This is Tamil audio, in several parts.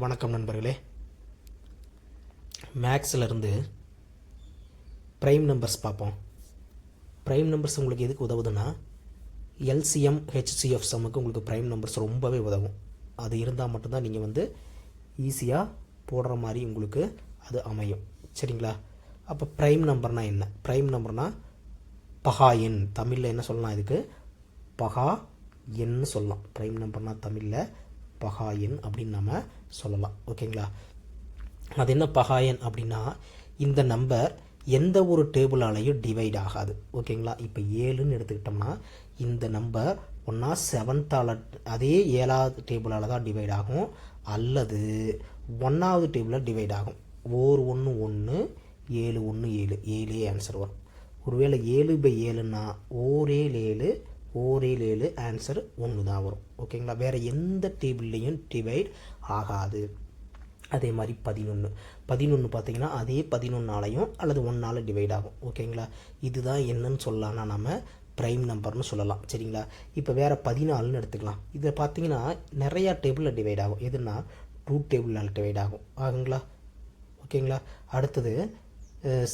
வணக்கம் நண்பர்களே. மேக்ஸிலிருந்து ப்ரைம் நம்பர்ஸ் பார்ப்போம். ப்ரைம் நம்பர்ஸ் உங்களுக்கு எதுக்கு உதவுதுன்னா எல்சிஎம் ஹெச்சிஎஃப் சம்முக்கு உங்களுக்கு ப்ரைம் நம்பர்ஸ் ரொம்பவே உதவும். அது இருந்தால் மட்டும்தான் நீங்கள் வந்து ஈஸியாக போடுற மாதிரி உங்களுக்கு அது அமையும். சரிங்களா? அப்போ ப்ரைம் நம்பர்னால் என்ன? ப்ரைம் நம்பர்னால் பகா எண். தமிழில் என்ன சொல்லலாம் இதுக்கு? பகா எண்ணு சொல்லலாம். ப்ரைம் நம்பர்னால் தமிழில் பகாயன் அப்படின்னு நம்ம சொல்லலாம். ஓகேங்களா? அது என்ன பகாயன் அப்படின்னா இந்த நம்பர் எந்த ஒரு டேபிளாலையும் டிவைட் ஆகாது. ஓகேங்களா? இப்போ ஏழுன்னு எடுத்துக்கிட்டோம்னா இந்த நம்பர் ஒன்றா செவன்த்தால் அதே ஏழாவது டேபிளால் தான் டிவைட் ஆகும். அல்லது ஒன்றாவது டேபிளில் டிவைட் ஆகும். ஓர் ஒன்று ஒன்று ஏழு ஒன்று ஏழு. ஏழே ஆன்சர் வரும். ஒருவேளை ஏழு பை ஏழுன்னா ஓரேழு ஏழு ஓரில் ஏழு ஆன்சர் ஒன்று தான் வரும் ஓகேங்களா வேறு எந்த டேபிள்லேயும் டிவைட் ஆகாது. அதே மாதிரி பதினொன்று பதினொன்று பார்த்தீங்கன்னா அதே பதினொன்றாலையும் அல்லது ஒன்றால் டிவைட் ஆகும். ஓகேங்களா இதுதான் என்னன்னு சொல்லலாம்னா நம்ம ப்ரைம் நம்பர்னு சொல்லலாம். சரிங்களா? இப்போ வேறு பதினாலுன்னு எடுத்துக்கலாம். இதை பார்த்தீங்கன்னா நிறையா டேபிளில் டிவைட் ஆகும். எதுனா டூ டேபிளால் டிவைட் ஆகும். ஆகுங்களா? ஓகேங்களா அடுத்தது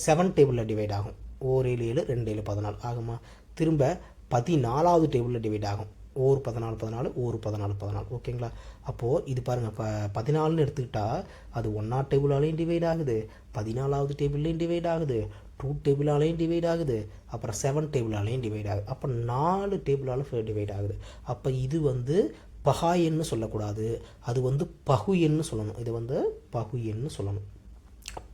செவன் டேபிளில் டிவைட் ஆகும். ஓர் ஏழு ஏழு ரெண்டு ஏழு பதினாலு. ஆகுமா? திரும்ப பதினாலாவது டேபிளில் டிவைட் ஆகும். ஒவ்வொரு பதினாலு பதினாலு ஒவ்வொரு பதினாலு பதினாலு. ஓகேங்களா? அப்போது இது பாருங்கள் இப்போ பதினாலுன்னு எடுத்துக்கிட்டால் அது ஒன்றா டேபிளாலையும் டிவைட் ஆகுது. பதினாலாவது டேபிள்லேயும் டிவைட் ஆகுது. டூ டேபிளாலேயும் டிவைட் ஆகுது. அப்புறம் செவன் டேபிளாலையும் டிவைட் ஆகுது. அப்போ நாலு டேபிளாலும் டிவைட் ஆகுது. அப்போ இது வந்து பகா எண்ணு சொல்லக்கூடாது. அது வந்து பகு எண்ணு சொல்லணும். இது வந்து பகு எண்ணு சொல்லணும்.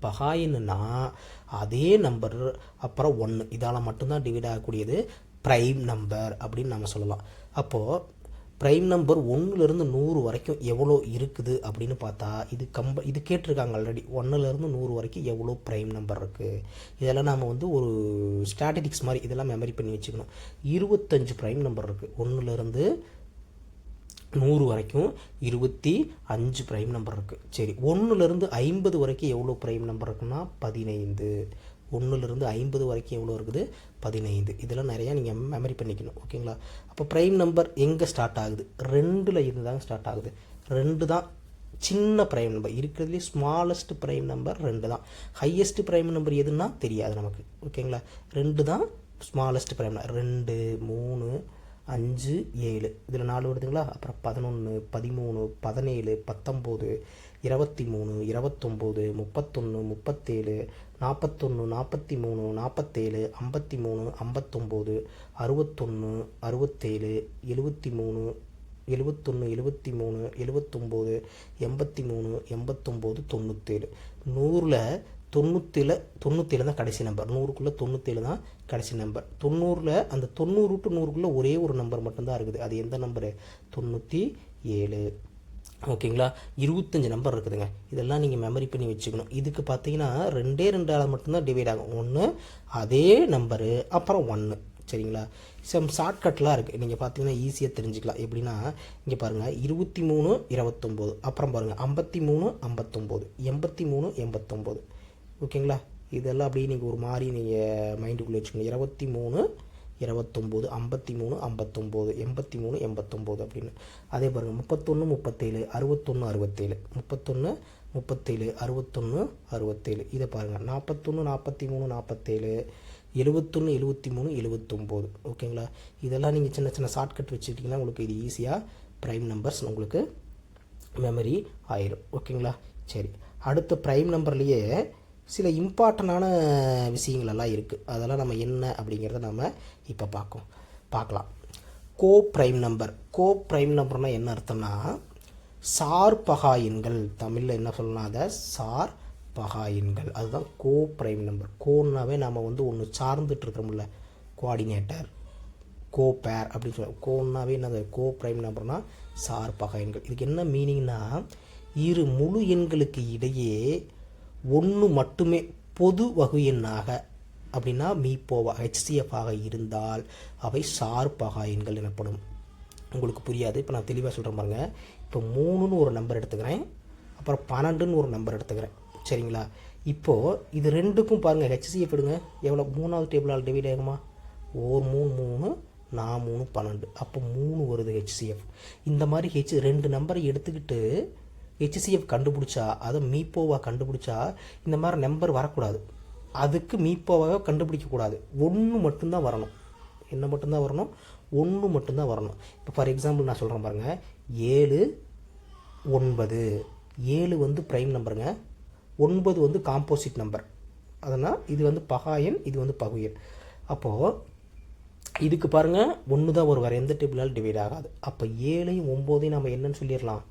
பகா அதே நம்பர் அப்புறம் ஒன்று இதால் மட்டும்தான் டிவைட் ஆகக்கூடியது. ப்ரைம் நம்பர் அப்படின்னு நம்ம சொல்லலாம். அப்போது ப்ரைம் நம்பர் ஒன்றுலேருந்து நூறு வரைக்கும் எவ்வளோ இருக்குது அப்படின்னு பார்த்தா இது கம்ப இது கேட்டிருக்காங்க ஆல்ரெடி ஒன்றுலேருந்து நூறு வரைக்கும் எவ்வளோ ப்ரைம் நம்பர் இருக்குது இதெல்லாம் நாம் வந்து ஒரு ஸ்டாட்டிஸ்டிக்ஸ் மாதிரி இதெல்லாம் மெமரி பண்ணி வச்சுக்கணும். இருபத்தஞ்சு ப்ரைம் நம்பர் இருக்குது ஒன்றுலேருந்து நூறு வரைக்கும் இருபத்தி அஞ்சு ப்ரைம் நம்பர் இருக்குது சரி ஒன்றுலேருந்து ஐம்பது வரைக்கும் எவ்வளோ ப்ரைம் நம்பர் இருக்குன்னா? பதினைந்து. ஒன்றுலேருந்து ஐம்பது வரைக்கும் எவ்வளோ இருக்குது? பதினைந்து. இதெல்லாம் நிறையா நீங்கள் மெமரி பண்ணிக்கணும். ஓகேங்களா? அப்போ ப்ரைம் நம்பர் எங்கே ஸ்டார்ட் ஆகுது? ரெண்டில் இருந்து தாங்க ஸ்டார்ட் ஆகுது. ரெண்டு தான் சின்ன ப்ரைம் நம்பர் இருக்கிறதுலே ஸ்மாலஸ்ட் ப்ரைம் நம்பர் ரெண்டு தான். ஹையஸ்ட் ப்ரைம் நம்பர் எதுன்னா தெரியாது நமக்கு. ஓகேங்களா? ரெண்டு தான் ஸ்மாலஸ்ட் ப்ரைம் நம்பர் ரெண்டு மூணு அஞ்சு ஏழு. இதில் நாலு வருதுங்களா? அப்புறம் பதினொன்று பதிமூணு பதினேழு பத்தொம்போது இருபத்தி மூணு இருபத்தொம்போது முப்பத்தொன்று முப்பத்தேழு நாற்பத்தொன்று நாற்பத்தி மூணு நாற்பத்தேழு ஐம்பத்தி மூணு ஐம்பத்தொம்போது அறுபத்தொன்று அறுபத்தேழு எழுபத்தி மூணு எழுபத்தொன்று எழுபத்தி மூணு எழுபத்தொம்போது எண்பத்தி மூணு எண்பத்தொம்போது தொண்ணூற்றேழு நூறில் தொண்ணூற்றில் தொண்ணூற்றேழு தான் கடைசி நம்பர் நூறுக்குள்ளே தொண்ணூற்றேழு தான் கடைசி நம்பர் தொண்ணூறில் அந்த தொண்ணூறு டு நூறுக்குள்ளே ஒரே ஒரு நம்பர் மட்டும்தான் இருக்குது. அது எந்த நம்பரு தொண்ணூற்றி ஏழு. ஓகேங்களா? இருபத்தஞ்சி நம்பர் இருக்குதுங்க. இதெல்லாம் நீங்கள் மெமரி பண்ணி வச்சுக்கணும். இதுக்கு பார்த்தீங்கன்னா ரெண்டே ரெண்டு ஆள் மட்டும்தான் டிவைட் ஆகும். ஒன்று அதே நம்பரு அப்புறம் ஒன்று சரிங்களா? சம் ஷார்ட்கட்லாம் இருக்குது நீங்கள் பார்த்தீங்கன்னா ஈஸியாக தெரிஞ்சுக்கலாம். எப்படின்னா இங்கே பாருங்கள் இருபத்தி மூணு இருபத்தொம்போது. அப்புறம் பாருங்கள் ஐம்பத்தி மூணு ஐம்பத்தொம்போது. எண்பத்தி மூணு எண்பத்தொம்போது. ஓகேங்களா? இதெல்லாம் அப்படியே நீங்கள் ஒரு மாதிரி நீங்கள் மைண்டுக்குள்ளே வச்சுக்கணும். இருபத்தி மூணு இருபத்தொம்போது ஐம்பத்தி மூணு ஐம்பத்தொம்போது எண்பத்தி மூணு எண்பத்தொம்போது அப்படின்னு. அதே பாருங்கள் முப்பத்தொன்று முப்பத்தேழு அறுபத்தொன்று அறுபத்தேழு. முப்பத்தொன்று முப்பத்தேழு அறுபத்தொன்று அறுபத்தேழு. இதை பாருங்கள் நாற்பத்தொன்று நாற்பத்தி மூணு நாற்பத்தேழு எழுபத்தொன்று எழுபத்தி மூணு எழுபத்தொம்போது. ஓகேங்களா? இதெல்லாம் நீங்கள் சின்ன சின்ன ஷார்ட்கட் வச்சுக்கிட்டிங்கன்னா உங்களுக்கு இது ஈஸியாக ப்ரைம் நம்பர்ஸ் உங்களுக்கு மெமரி ஆயிரும். ஓகேங்களா? சரி. அடுத்த ப்ரைம் நம்பர்லேயே சில இம்பார்ட்டண்டான விஷயங்களெல்லாம் இருக்குது அதெல்லாம் நம்ம என்ன அப்படிங்கிறத நம்ம இப்போ பார்க்கும் பார்க்கலாம் co prime number. Co prime நம்பர்னால் என்ன அர்த்தம்னா சார் பகா எண்கள். தமிழில் என்ன சொல்லலாம் அதை? சார் பகா எண்கள். அதுதான் கோ ப்ரைம் நம்பர். கோன்னாவே நம்ம வந்து ஒன்று சார்ந்துட்டு இருக்கிறோம்ல கோஆர்டினேட்டர் கோ பேர் அப்படின்னு சொல்ல கோன்னாவே என்னது? கோ ப்ரைம் நம்பர்னால் சார் பகா எண்கள். இதுக்கு என்ன மீனிங்னா இரு முழு எண்களுக்கு இடையே ஒன்று மட்டுமே பொது வகு எண்ணாக. அப்படின்னா மீப்போவா ஹெச்சிஎஃப் ஆக இருந்தால் அவை சார் எண்கள் எனப்படும். உங்களுக்கு புரியாது? இப்போ நான் தெளிவாக சொல்கிறேன் பாருங்கள் இப்போ மூணுன்னு ஒரு நம்பர் எடுத்துக்கிறேன். அப்புறம் பன்னெண்டுன்னு ஒரு நம்பர் எடுத்துக்கிறேன். சரிங்களா? இப்போது இது ரெண்டுக்கும் பாருங்கள் ஹெச்சிஎஃப் எடுங்க. எவ்வளோ மூணாவது டேபிளால் டிவைட் ஆகுமா? ஓர் மூணு மூணு நான் மூணு பன்னெண்டு. அப்போ மூணு வருது ஹெச்சிஎஃப் இந்த மாதிரி ஹெச் ரெண்டு நம்பரை எடுத்துக்கிட்டு ஹெச்சிசிஎஃப் கண்டுபிடிச்சா அதை மீப்போவாக கண்டுபிடிச்சா இந்த மாதிரி நம்பர் வரக்கூடாது. அதுக்கு மீப்போவாக கண்டுபிடிக்கக்கூடாது ஒன்று மட்டும்தான் வரணும். என்ன மட்டும்தான் வரணும்? ஒன்று மட்டும்தான் வரணும். இப்போ ஃபார் எக்ஸாம்பிள் நான் சொல்கிறேன் பாருங்கள் ஏழு ஒன்பது. ஏழு வந்து ப்ரைம் நம்பருங்க ஒன்பது வந்து காம்போசிட் நம்பர் அதனால் இது வந்து பகாயன் இது வந்து பகுயன் அப்போது இதுக்கு பாருங்கள் ஒன்று தான் ஒரு வேறு எந்த டேபிளால் டிவைட் ஆகாது. அப்போ ஏழையும் ஒம்போதையும் நம்ம என்னன்னு சொல்லிடலாம்.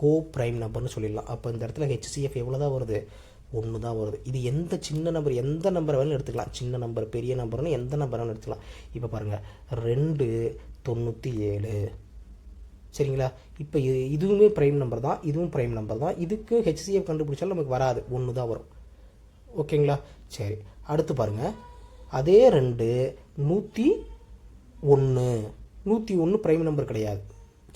கோ ப்ரைம் நம்பர்னு சொல்லிடலாம். அப்போ இந்த இடத்துல ஹெச்சிஎஃப் எவ்வளோ தான் வருது? ஒன்று தான் வருது. இது எந்த சின்ன நம்பர் எந்த நம்பர் வேணாலும் எடுத்துக்கலாம். சின்ன நம்பர் பெரிய நம்பர்னு எந்த நம்பர் வேணாலும் எடுத்துக்கலாம். இப்போ பாருங்கள் ரெண்டு தொண்ணூற்றி ஏழு சரிங்களா? இப்போ இது இதுவுமே ப்ரைம் நம்பர் தான். இதுவும் ப்ரைம் நம்பர் தான். இதுக்கு ஹெச்சிஎஃப் கண்டுபிடிச்சாலும் நமக்கு வராது. ஒன்று தான் வரும். ஓகேங்களா? சரி. அடுத்து பாருங்கள் அதே ரெண்டு நூற்றி ஒன்று நூற்றி ஒன்று ப்ரைம் நம்பர் கிடையாது.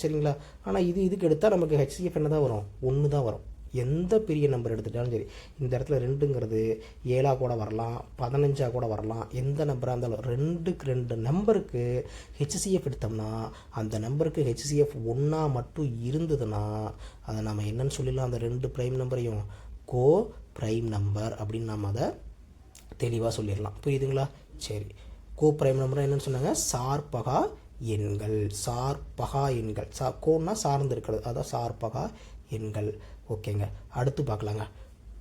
சரிங்களா? ஆனால் இது இதுக்கு எடுத்தால் நமக்கு ஹெச்சிஎஃப் என்ன தான் வரும்? ஒன்று தான் வரும். எந்த பெரிய நம்பர் எடுத்துட்டாலும் சரி இந்த இடத்துல ரெண்டுங்கிறது ஏழாக கூட வரலாம் பதினஞ்சாக கூட வரலாம் எந்த நம்பராக இருந்தாலும் ரெண்டுக்கு ரெண்டு நம்பருக்கு ஹெச்சிஎஃப் எடுத்தோம்னா அந்த நம்பருக்கு ஹெச்சிஎஃப் ஒன்றா மட்டும் இருந்ததுன்னா அதை நம்ம என்னன்னு சொல்லிடலாம் அந்த ரெண்டு ப்ரைம் நம்பரையும் கோ ப்ரைம் நம்பர் அப்படின்னு நம்ம அதை தெளிவாக சொல்லிடலாம். புரியுதுங்களா? சரி. கோ ப்ரைம் நம்பர் என்னன்னு சொன்னாங்க சார்பகா எண்கள் சார்பகா எண்கள். சா கோன்னா சார்ந்து இருக்கிறது அதான் சார்பகா எண்கள். ஓகேங்க. அடுத்து பார்க்கலாங்க.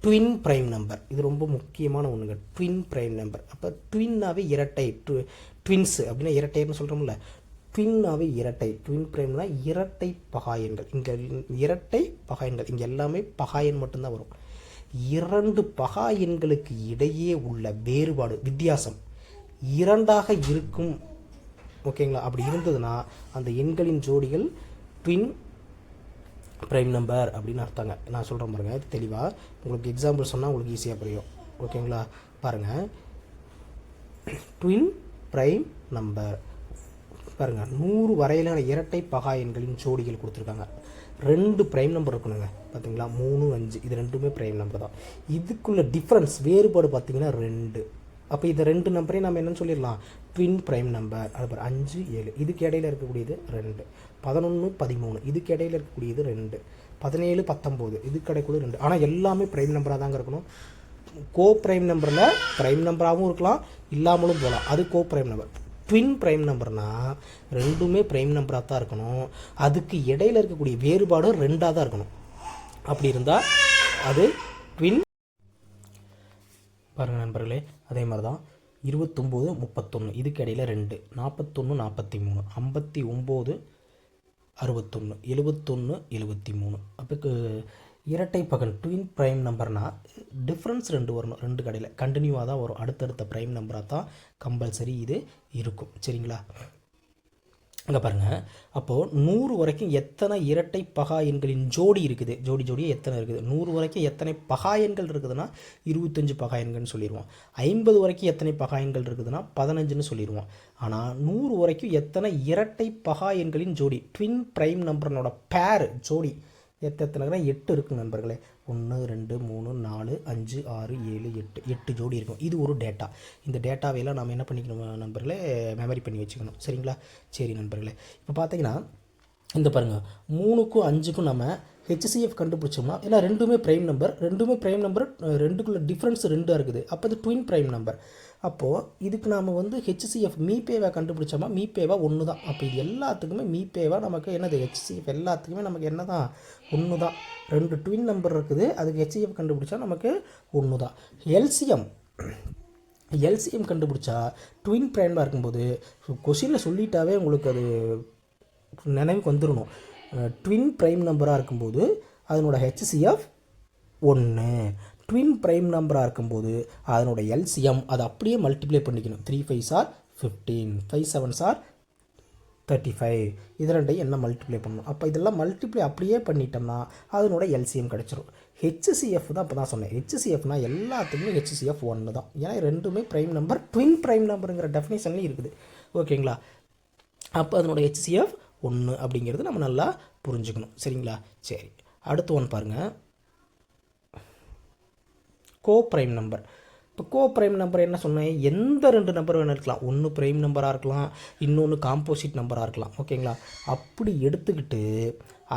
Twin prime number. இது ரொம்ப முக்கியமான ஒன்றுங்க ட்வின் ப்ரைம் நம்பர். அப்போ ட்வின்னாவே இரட்டை. ட்வி ட்வின்ஸ் அப்படின்னா இரட்டைன்னு சொல்கிறோம்ல ட்வின்னாவே இரட்டை. ட்வின் ப்ரைம்னா இரட்டை பகாயன்கள் இங்கே இரட்டை பகாயன்கள் இங்கே எல்லாமே பகாயன் மட்டும்தான் வரும். இரண்டு பகா எண்களுக்கு இடையே உள்ள வேறுபாடு வித்தியாசம். இரண்டாக இருக்கும் ஓகேங்களா? அப்படி இருந்ததுன்னா அந்த எண்களின் ஜோடிகள் ட்வின் ப்ரைம் நம்பர் அப்படின்னு அர்த்தங்க. நான் சொல்கிறேன் பாருங்க இது தெளிவாக உங்களுக்கு எக்ஸாம்பிள் சொன்னால் உங்களுக்கு ஈஸியாக புரியும். ஓகேங்களா? பாருங்கள் ட்வின் ப்ரைம் நம்பர் பாருங்கள் நூறு வரையிலான இரட்டை பகா எண்களின் ஜோடிகள் கொடுத்துருக்காங்க. ரெண்டு ப்ரைம் நம்பர் இருக்கணுங்க. பார்த்தீங்களா மூணு அஞ்சு. இது ரெண்டுமே ப்ரைம் நம்பர் தான். இதுக்குள்ள டிஃப்ரென்ஸ் வேறுபாடு பார்த்தீங்கன்னா ரெண்டு. அப்போ இந்த ரெண்டு நம்பரையும் நம்ம என்னன்னு சொல்லிடலாம். ட்வின் ப்ரைம் நம்பர் அதுபோல் அஞ்சு ஏழு. இதுக்கு இடையில இருக்கக்கூடியது ரெண்டு. பதினொன்று பதிமூணு. இதுக்கு இடையில இருக்கக்கூடியது ரெண்டு. பதினேழு பத்தொம்போது இதுக்கு கிடைக்கூடிய ரெண்டு. ஆனால் எல்லாமே ப்ரைம் நம்பராக தாங்க இருக்கணும். கோ ப்ரைம் நம்பரில் ப்ரைம் நம்பராகவும் இருக்கலாம் இல்லாமலும் போகலாம். அது co prime number twin prime நம்பர்னால் ரெண்டுமே ப்ரைம் நம்பராக தான் இருக்கணும். அதுக்கு இடையில இருக்கக்கூடிய வேறுபாடும் ரெண்டாக தான் இருக்கணும். அப்படி இருந்தால் அது ட்வின் பாருங்கள் நண்பர்களே அதே மாதிரி தான் இருபத்தொம்போது முப்பத்தொன்று இதுக்கு இடையில் ரெண்டு. நாற்பத்தொன்று நாற்பத்தி மூணு ஐம்பத்தி ஒம்பது அறுபத்தொன்று எழுபத்தொன்று எழுபத்தி மூணு அப்போ இரட்டை பகல் ட்வின் ப்ரைம் நம்பர்னா டிஃப்ரென்ஸ் ரெண்டு வரணும் ரெண்டு கடையில். கண்டினியூவாக தான் வரும். அடுத்தடுத்த ப்ரைம் நம்பராக தான் கம்பல்சரி இது இருக்கும். சரிங்களா? அங்கே பாருங்கள் அப்போது நூறு வரைக்கும் எத்தனை இரட்டை பகா எண்களின் ஜோடி இருக்குது? ஜோடி ஜோடியாக எத்தனை இருக்குது? நூறு வரைக்கும் எத்தனை பகா எண்கள் இருக்குதுன்னா இருபத்தஞ்சு பகா எண்கள்னு சொல்லிடுவோம் ஐம்பது வரைக்கும் எத்தனை பகா எண்கள் இருக்குதுன்னா பதினஞ்சுன்னு சொல்லிடுவோம் ஆனால் நூறு வரைக்கும் எத்தனை இரட்டை பகா எண்களின் ஜோடி? ட்வின் ப்ரைம் நம்பர்னோட பேர் ஜோடி. எத்தனை எட்டு இருக்குது நண்பர்களே. ஒன்று ரெண்டு மூணு நாலு அஞ்சு ஆறு ஏழு எட்டு எட்டு ஜோடி இருக்கும். இது ஒரு டேட்டா இந்த டேட்டாவையெல்லாம் நம்ம என்ன பண்ணிக்கணும் நண்பர்களே? மெமரி பண்ணி வச்சுக்கணும். சரிங்களா? சரி நண்பர்களே. இப்போ பார்த்தீங்கன்னா இந்த பாருங்கள் மூணுக்கும் அஞ்சுக்கும் நம்ம ஹெச்சிஎஃப் கண்டுபிடிச்சோம்னா ஏன்னா ரெண்டுமே ப்ரைம் நம்பர் ரெண்டுமே ப்ரைம் நம்பர் ரெண்டுக்குள்ள டிஃப்ரென்ஸ் ரெண்டாக இருக்குது. அப்போ இது ட்வின் ப்ரைம் நம்பர் அப்போது இதுக்கு நாம் வந்து ஹெச்சிஎஃப் மீபேவை கண்டுபிடிச்சோமா? மீபேவா ஒன்று தான் அப்போ இது எல்லாத்துக்குமே மீபேவா நமக்கு என்னது? ஹெச்சிஎஃப் எல்லாத்துக்குமே நமக்கு என்ன தான் ஒன்று தான் ரெண்டு ட்வின் நம்பர் இருக்குது. அதுக்கு ஹெச்சிஎஃப் கண்டுபிடிச்சா நமக்கு ஒன்று தான் எல்சிஎம் எல்சிஎம் கண்டுபிடிச்சா ட்வின் ப்ரைமாக இருக்கும்போது கொஷினில் சொல்லிட்டாவே உங்களுக்கு அது நினைவுக்கு வந்துடணும் ட்வின் ப்ரைம் நம்பராக இருக்கும்போது அதனோட ஹெச்சிஎஃப் ஒன்று ட்வின் ப்ரைம் நம்பராக இருக்கும்போது அதனுடைய எல்சிஎம் அதை அப்படியே மல்டிப்ளை பண்ணிக்கணும். Three five are fifteen five seven are thirty five இது ரெண்டையும் என்ன மல்டிப்ளை பண்ணணும்? அப்போ இதெல்லாம் மல்டிப்ளை அப்படியே பண்ணிட்டோம்னா அதனோட எல்சிஎம் கிடச்சிரும். ஹெச்சிசிஎஃப் தான் இப்போ தான் சொன்னேன். ஹெச்சிசிஎஃப்னா எல்லாத்துக்குமே ஹெச்சிசிஎஃப் ஒன்று தான். ஏன்னா ரெண்டுமே ப்ரைம் நம்பர் ட்வின் ப்ரைம் நம்பருங்கிற டெஃபினேஷன்லேயும் இருக்குது. ஓகேங்களா அப்போ அதனோட ஹெச்சிசிஎஃப் ஒன்று அப்படிங்கிறது நம்ம நல்லா புரிஞ்சுக்கணும். சரிங்களா? சரி. அடுத்து ஒன்று பாருங்கள் கோ ப்ரைம் நம்பர் இப்போ கோ ப்ரைம் நம்பர் என்ன சொன்னேன்? எந்த ரெண்டு நம்பர் வேணும் இருக்கலாம். ஒன்று ப்ரைம் நம்பராக இருக்கலாம். இன்னொன்று காம்போசிட் நம்பராக இருக்கலாம். ஓகேங்களா அப்படி எடுத்துக்கிட்டு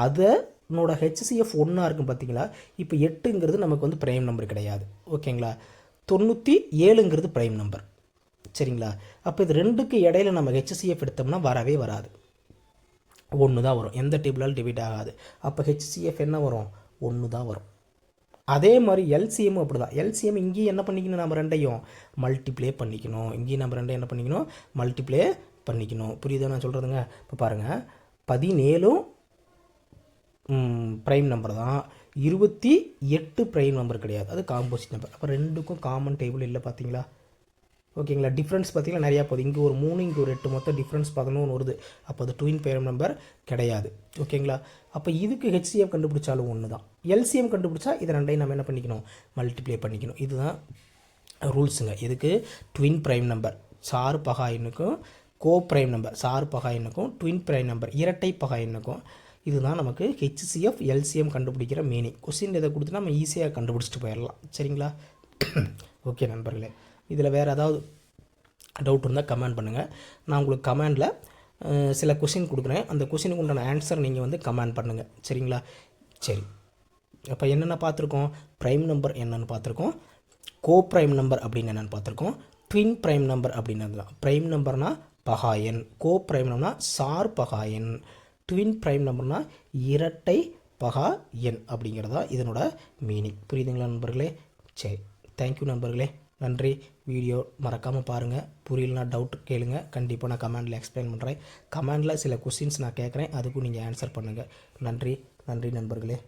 அதை என்னோடய ஹெச்சிஎஃப் ஒன்றா இருக்கும் பார்த்தீங்களா இப்போ எட்டுங்கிறது நமக்கு வந்து ப்ரைம் நம்பர் கிடையாது. ஓகேங்களா தொண்ணூற்றி ஏழுங்கிறது ப்ரைம் நம்பர் சரிங்களா? அப்போ இது ரெண்டுக்கு இடையில நம்ம ஹெச்சிஎஃப் எடுத்தோம்னா வரவே வராது. ஒன்று தான் வரும். எந்த டேபிளாலும் டிவைட் ஆகாது. அப்போ ஹெச்சிஎஃப் என்ன வரும்? ஒன்று தான் வரும். அதே மாதிரி எல்சிஎம் அப்படி தான் எல்சிஎம் இங்கேயும் என்ன பண்ணிக்கணும் நம்ம ரெண்டையும்? மல்டிப்ளே பண்ணிக்கணும். இங்கேயும் நம்ம ரெண்டையும் என்ன பண்ணிக்கணும்? மல்டிப்ளே பண்ணிக்கணும். புரியுதா நான் சொல்கிறதுங்க இப்போ பாருங்கள் பதினேழும் ப்ரைம் நம்பர் தான். இருபத்தி எட்டு ப்ரைம் நம்பர் கிடையாது. அது காம்போசிட் நம்பர் அப்போ ரெண்டுக்கும் காமன் டேபிள் இல்லை பார்த்தீங்களா ஓகேங்களா? டிஃப்ரென்ஸ் பார்த்தீங்கன்னா நிறையா போகுது. இங்கே ஒரு மூணு இங்கே ஒரு எட்டு மொத்தம் டிஃப்ரென்ஸ் பதினொன்று வருது. அப்போ அது ட்வின் பேரம் நம்பர் கிடையாது. ஓகேங்களா? அப்போ இதுக்கு ஹெச்சிஎம் கண்டுபிடிச்சாலும் ஒன்று தான் எல்சிஎம் கண்டுபிடிச்சா இது ரெண்டையும் நம்ம என்ன பண்ணிக்கணும்? மல்டிப்ளை பண்ணிக்கணும். இதுதான் ரூல்ஸுங்க இதுக்கு ட்வின் ப்ரைம் நம்பர் சார் பகா கோ ப்ரைம் நம்பர் சார் பகாயினுக்கும் ட்வின் ப்ரைம் நம்பர் இரட்டை பகா இதுதான் நமக்கு ஹெச்சிஎஃப் எல்சிஎம் கண்டுபிடிக்கிற மீனிங் கொஸ்டின் இதை கொடுத்து நம்ம ஈஸியாக கண்டுபிடிச்சிட்டு போயிடலாம். சரிங்களா? ஓகே நண்பர்களே. இதில் வேறு ஏதாவது டவுட் இருந்தால் கமெண்ட் பண்ணுங்கள் நான் உங்களுக்கு கமெண்டில் சில கொஷின் கொடுக்குறேன். அந்த கொஷினுக்கு உண்டான ஆன்சர் நீங்கள் வந்து கமெண்ட் பண்ணுங்கள் சரிங்களா? சரி. அப்போ என்னென்ன பார்த்துருக்கோம்? ப்ரைம் நம்பர் என்னென்னு பார்த்துருக்கோம். கோ ப்ரைம் நம்பர் அப்படின்னு என்னென்னு பார்த்துருக்கோம். ட்வின் ப்ரைம் நம்பர் அப்படின்னு ப்ரைம் நம்பர்னால் பகாயன். கோ ப்ரைம் நம்பர்னா சார் பகாயன். ட்வின் ப்ரைம் நம்பர்னா இரட்டை பகா அப்படிங்கிறது அப்படிங்கிறதா இதனோட மீனிங் புரியுதுங்களா நண்பர்களே? சரி. தேங்க்யூ நண்பர்களே. நன்றி. வீடியோ மறக்காமல் பாருங்கள் புரியலனா டவுட் கேளுங்க. கண்டிப்பாக நான் கமெண்டில் எக்ஸ்பிளைன் பண்ணுறேன் கமெண்டில் சில கொஸ்டின்ஸ் நான் கேட்குறேன். அதுக்கும் நீங்கள் ஆன்சர் பண்ணுங்கள் நன்றி. நன்றி நண்பர்களே.